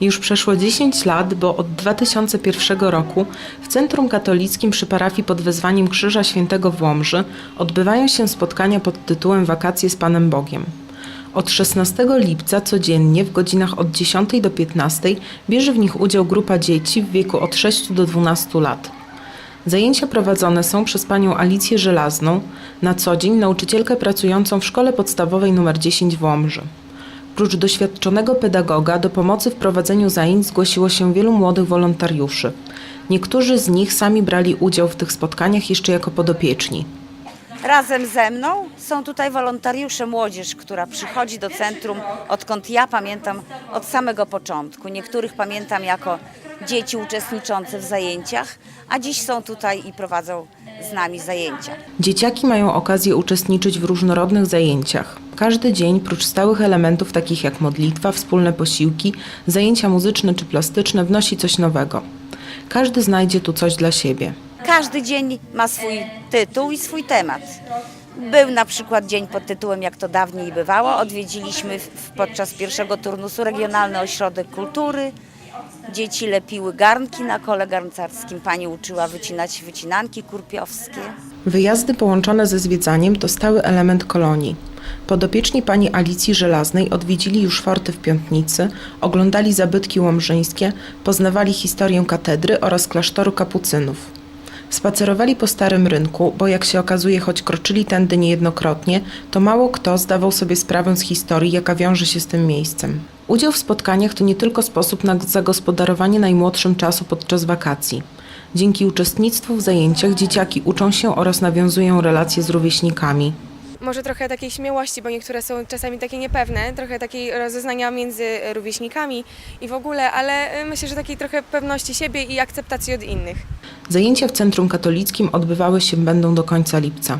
Już przeszło 10 lat, bo od 2001 roku w Centrum Katolickim przy parafii pod wezwaniem Krzyża Świętego w Łomży odbywają się spotkania pod tytułem Wakacje z Panem Bogiem. Od 16 lipca codziennie w godzinach od 10 do 15 bierze w nich udział grupa dzieci w wieku od 6 do 12 lat. Zajęcia prowadzone są przez panią Alicję Żelazną, na co dzień nauczycielkę pracującą w szkole podstawowej nr 10 w Łomży. Prócz doświadczonego pedagoga do pomocy w prowadzeniu zajęć zgłosiło się wielu młodych wolontariuszy. Niektórzy z nich sami brali udział w tych spotkaniach jeszcze jako podopieczni. Razem ze mną są tutaj wolontariusze, młodzież, która przychodzi do centrum, odkąd ja pamiętam od samego początku. Niektórych pamiętam jako dzieci uczestniczące w zajęciach, a dziś są tutaj i prowadzą z nami zajęcia. Dzieciaki mają okazję uczestniczyć w różnorodnych zajęciach. Każdy dzień, prócz stałych elementów takich jak modlitwa, wspólne posiłki, zajęcia muzyczne czy plastyczne, wnosi coś nowego. Każdy znajdzie tu coś dla siebie. Każdy dzień ma swój tytuł i swój temat. Był na przykład dzień pod tytułem Jak to dawniej bywało. Odwiedziliśmy podczas pierwszego turnusu Regionalny Ośrodek Kultury. Dzieci lepiły garnki na kole garncarskim. Pani uczyła wycinać wycinanki kurpiowskie. Wyjazdy połączone ze zwiedzaniem to stały element kolonii. Podopieczni pani Alicji Żelaznej odwiedzili już forty w Piątnicy, oglądali zabytki łomżyńskie, poznawali historię katedry oraz klasztoru kapucynów. Spacerowali po starym rynku, bo jak się okazuje, choć kroczyli tędy niejednokrotnie, to mało kto zdawał sobie sprawę z historii, jaka wiąże się z tym miejscem. Udział w spotkaniach to nie tylko sposób na zagospodarowanie najmłodszym czasu podczas wakacji. Dzięki uczestnictwu w zajęciach dzieciaki uczą się oraz nawiązują relacje z rówieśnikami. Może trochę takiej śmiałości, bo niektóre są czasami takie niepewne, trochę takiej rozeznania między rówieśnikami i w ogóle, ale y, myślę, że takiej trochę pewności siebie i akceptacji od innych. Zajęcia w Centrum Katolickim odbywały się będą do końca lipca.